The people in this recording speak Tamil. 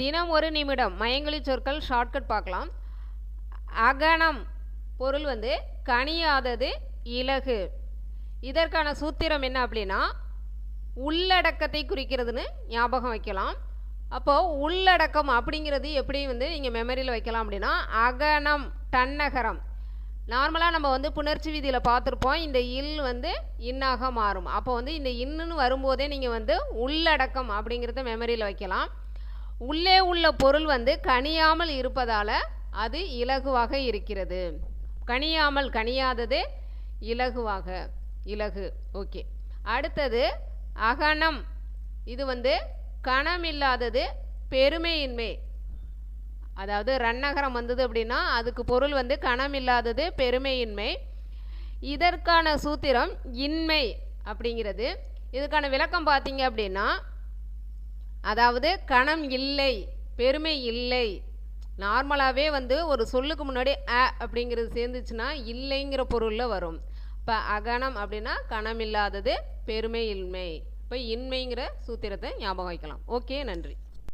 தினம் ஒரு நிமிடம். மயங்கலி சொற்கள் ஷார்ட்கட் பார்க்கலாம். அகனம் பொருள் வந்து கனியாதது இலகு. இதற்கான சூத்திரம் என்ன அப்படின்னா உள்ளடக்கத்தை குறிக்கிறதுன்னு ஞாபகம் வைக்கலாம். அப்போது உள்ளடக்கம் அப்படிங்கிறது எப்படி வந்து நீங்கள் மெமரியில் வைக்கலாம் அப்படின்னா அகனம் டன்னகரம் நார்மலாக நம்ம வந்து புணர்ச்சி விதியில் பார்த்துருப்போம் இந்த இல் வந்து இன்னாக மாறும். அப்போ வந்து இந்த இன்னுன்னு வரும்போதே நீங்கள் வந்து உள்ளடக்கம் அப்படிங்கிறத மெமரியில் வைக்கலாம். உள்ளே உள்ள பொருள் வந்து கனியாமல் இருப்பதால் அது இலகுவாக இருக்கிறது. கனியாமல் கனியாதது இலகுவாக இலகு. ஓகே அடுத்தது அகனம் இது வந்து கணமில்லாதது பெருமையின்மை. அதாவது ரன்னகரம் வந்தது அப்படின்னா அதுக்கு பொருள் வந்து கணமில்லாதது பெருமையின்மை. இதற்கான சூத்திரம் இன்மை அப்படிங்கிறது. இதுக்கான விளக்கம் பார்த்தீங்க அப்படின்னா அதாவது கணம் இல்லை பெருமை இல்லை. நார்மலாகவே வந்து ஒரு சொல்லுக்கு முன்னாடி அ அப்படிங்கிறது சேர்ந்துச்சுன்னா இல்லைங்கிற பொருளில் வரும். இப்போ அகணம் அப்படின்னா கணம் இல்லாதது பெருமை இன்மை. இப்போ இன்மைங்கிற சூத்திரத்தை ஞாபகம் வைக்கலாம். ஓகே நன்றி.